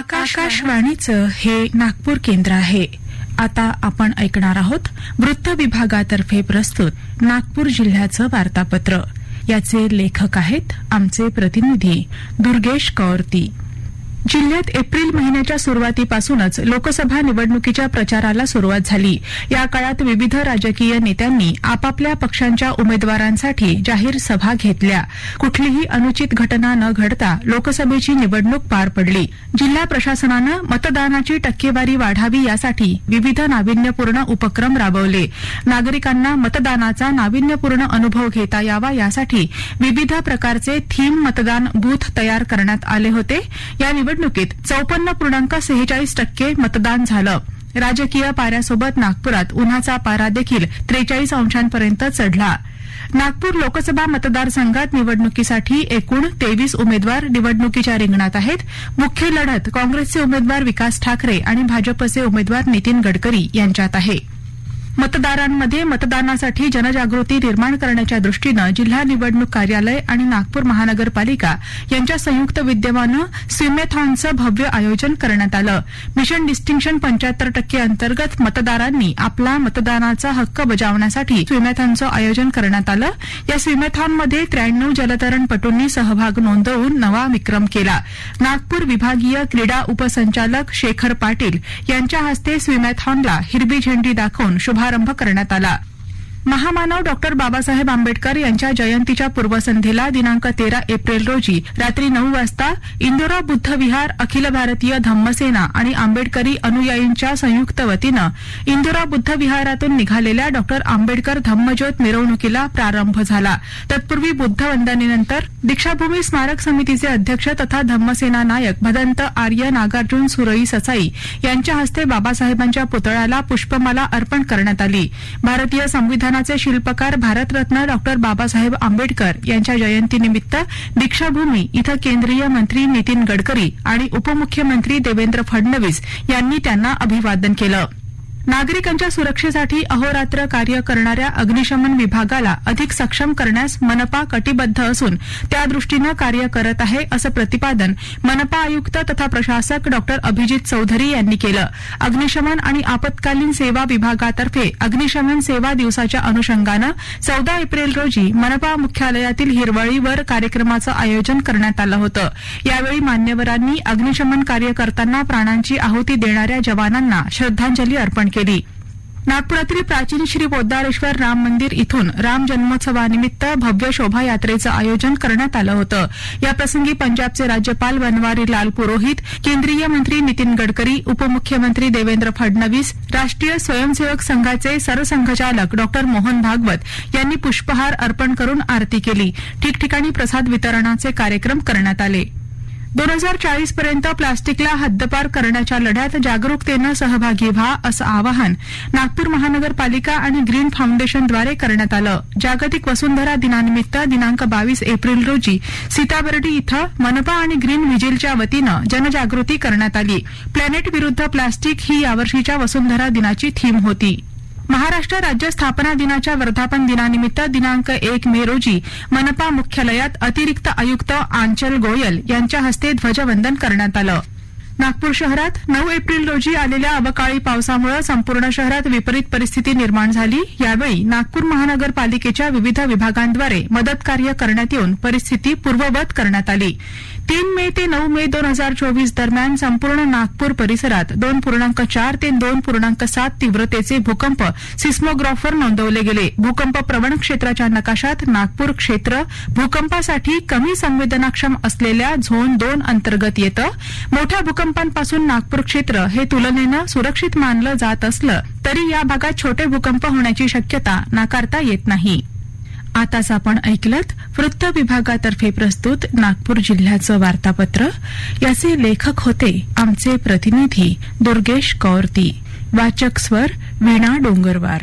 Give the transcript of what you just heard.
आकाशवाणीचं हे नागपूर केंद्र आहे. आता आपण ऐकणार आहोत वृत्त विभागातर्फे प्रस्तुत नागपूर जिल्ह्याचं वार्तापत्र. याचे लेखक आहेत आमचे प्रतिनिधी दुर्गेश कौरती. जिल्ह्यात एप्रिल महिन्याच्या सुरुवातीपासूनच लोकसभा निवडणुकीच्या प्रचाराला सुरुवात झाली. या काळात विविध राजकीय नेत्यांनी आपापल्या पक्षांच्या उमेदवारांसाठी जाहीर सभा घेतल्या. कुठलीही अनुचित घटना न घडता लोकसभेची निवडणूक पार पडली. जिल्हा प्रशासनानं मतदानाची टक्केवारी वाढावी यासाठी विविध नाविन्यपूर्ण उपक्रम राबवले. नागरिकांना मतदानाचा नाविन्यपूर्ण अनुभव घेता यावा यासाठी विविध प्रकारचे थीम मतदान बूथ तयार करण्यात आले होते. या निवडणुकीत चौपन्न पूर्णांक सेहेचाळीस टक्के मतदान झालं. राजकीय पाऱ्यासोबत नागपुरात उन्हाचा पारा देखील त्रेचाळीस अंशांपर्यंत चढला. नागपूर लोकसभा मतदारसंघात निवडणुकीसाठी एकूण तेवीस उमेदवार निवडणुकीच्या रिंगणात आहेत. मुख्य लढत काँग्रेसचे उमेदवार विकास ठाकरे आणि भाजपचे उमेदवार नितीन गडकरी यांच्यात आहे. मतदारांमध्ये मतदानासाठी जनजागृती निर्माण करण्याच्या दृष्टीनं जिल्हा निवडणूक कार्यालय आणि नागपूर महानगरपालिका यांच्या संयुक्त विद्यमानं स्विमेथॉनचं भव्य आयोजन करण्यात आलं. मिशन डिस्टिंक्शन पंच्याहत्तर टक्के अंतर्गत मतदारांनी आपला मतदानाचा हक्क बजावण्यासाठी स्विमेथॉनचं आयोजन करण्यात आलं. या स्विमेथॉनमध्ये त्र्याण्णव जलतरणपटूंनी सहभाग नोंदवून नवा विक्रम केला. नागपूर विभागीय क्रीडा उपसंचालक शेखर पाटील यांच्या हस्ते स्विमॅथॉनला हिरवी झेंडी दाखवून शुभारंभ शुभारंभ करण्यात आला. महामानव डॉक्टर बाबासाहेब आंबेडकर यांच्या जयंतीच्या पूर्वसंध्येला दिनांक तेरा एप्रिल रोजी रात्री नऊ वाजता इंदोरा बुद्ध विहार अखिल भारतीय धम्मसेना आणि आंबेडकरी अनुयायींच्या संयुक्त वतीनं इंदोरा बुद्ध विहारातून निघालेल्या डॉक्टर आंबेडकर धम्मज्योत मिरवणुकीला प्रारंभ झाला. तत्पूर्वी बुद्ध वंदनेनंतर दीक्षाभूमी स्मारक समितीचे अध्यक्ष तथा धम्मसेना नायक भदंत आर्य नागार्जुन सुरई ससाई यांच्या हस्ते बाबासाहेबांच्या पुतळ्याला पुष्पमाला अर्पण करण्यात आली. भारतीय संविधान संविधानाचे शिल्पकार भारतरत्न डॉक्टर बाबासाहेब आंबेडकर यांच्या जयंतीनिमित्त दीक्षाभूमी इथं केंद्रीय मंत्री नितीन गडकरी आणि उपमुख्यमंत्री देवेंद्र फडणवीस यांनी त्यांना अभिवादन केलं. नागरिकांच्या सुरक्षेसाठी अहोरात्र कार्य करणाऱ्या अग्निशमन विभागाला अधिक सक्षम करण्यास मनपा कटिबद्ध असून त्यादृष्टीनं कार्य करत आहे असं प्रतिपादन मनपा आयुक्त तथा प्रशासक डॉ. अभिजित चौधरी यांनी केलं. अग्निशमन आणि आपत्कालीन सेवा विभागातर्फे अग्निशमन सेवा दिवसाच्या अनुषंगानं चौदा एप्रिल रोजी मनपा मुख्यालयातील हिरवळीवर कार्यक्रमाचं आयोजन करण्यात आलं होतं. यावेळी मान्यवरांनी अग्निशमन कार्य करताना प्राणांची आहुती देणाऱ्या जवानांना श्रद्धांजली अर्पण केली. नागपुरातील प्राचीन श्री पोद्दारेश्वर राम मंदिर इथून राम जन्मोत्सवानिमित्त भव्य शोभायात्रेचं आयोजन करण्यात आलं होतं. याप्रसंगी पंजाबचे राज्यपाल बनवारी लाल पुरोहित केंद्रीय मंत्री नितीन गडकरी उपमुख्यमंत्री देवेंद्र फडणवीस राष्ट्रीय स्वयंसेवक संघाचे सरसंघचालक डॉ. मोहन भागवत यांनी पुष्पहार अर्पण करून आरती केली. ठिकठिकाणी प्रसाद वितरणाचे कार्यक्रम करण्यात आले. दोन हजार चाळीस पर्यंत प्लास्टिकला हद्दपार करण्याच्या लढ्यात जागरूकतेनं सहभागी व्हा असं आवाहन नागपूर महानगरपालिका आणि ग्रीन फाउंडेशनद्वारे करण्यात आलं. जागतिक वसुंधरा दिनानिमित्त दिनांक बावीस एप्रिल रोजी सीताबर्डी इथं मनपा आणि ग्रीन व्हिजिलच्या वतीनं जनजागृती करण्यात आली. प्लॅनेट विरुद्ध प्लास्टिक ही यावर्षीच्या वसुंधरा दिनाची थीम होती. महाराष्ट्र राज्य स्थापना दिनाच्या वर्धापन दिनानिमित्त दिनांक एक मे रोजी मनपा मुख्यालयात अतिरिक्त आयुक्त आंचल गोयल यांच्या हस्ते ध्वजवंदन करण्यात आलं. नागपूर शहरात नऊ एप्रिल रोजी आलेल्या अवकाळी पावसामुळे संपूर्ण शहरात विपरीत परिस्थिती निर्माण झाली. यावेळी नागपूर महानगरपालिकेच्या विविध विभागांद्वारे मदत कार्य करण्यात येऊन परिस्थिती पूर्ववत करण्यात आली. तीन मे ते नऊ मे दोन हजार चोवीस दरम्यान संपूर्ण नागपूर परिसरात दोन पूर्णांक चार ते दोन पूर्णांक सात तीव्रतेचे भूकंप सिस्मोग्राफर नोंदवले गेले. भूकंप प्रवण क्षेत्राच्या नकाशात नागपूर क्षेत्र भूकंपासाठी कमी संवेदनाक्षम असलेल्या झोन दोन अंतर्गत येतं. मोठ्या भूकंपांपासून नागपूर क्षेत्र हे तुलनेनं सुरक्षित मानलं जात असलं तरी या भागात छोटे भूकंप होण्याची शक्यता नाकारता येत नाही. आताच आपण ऐकलत वृत्त विभागातर्फे प्रस्तुत नागपूर जिल्ह्याचं वार्तापत्र. याचे लेखक होते आमचे प्रतिनिधी दुर्गेश कौरती. वाचक स्वर वीणा डोंगरवार.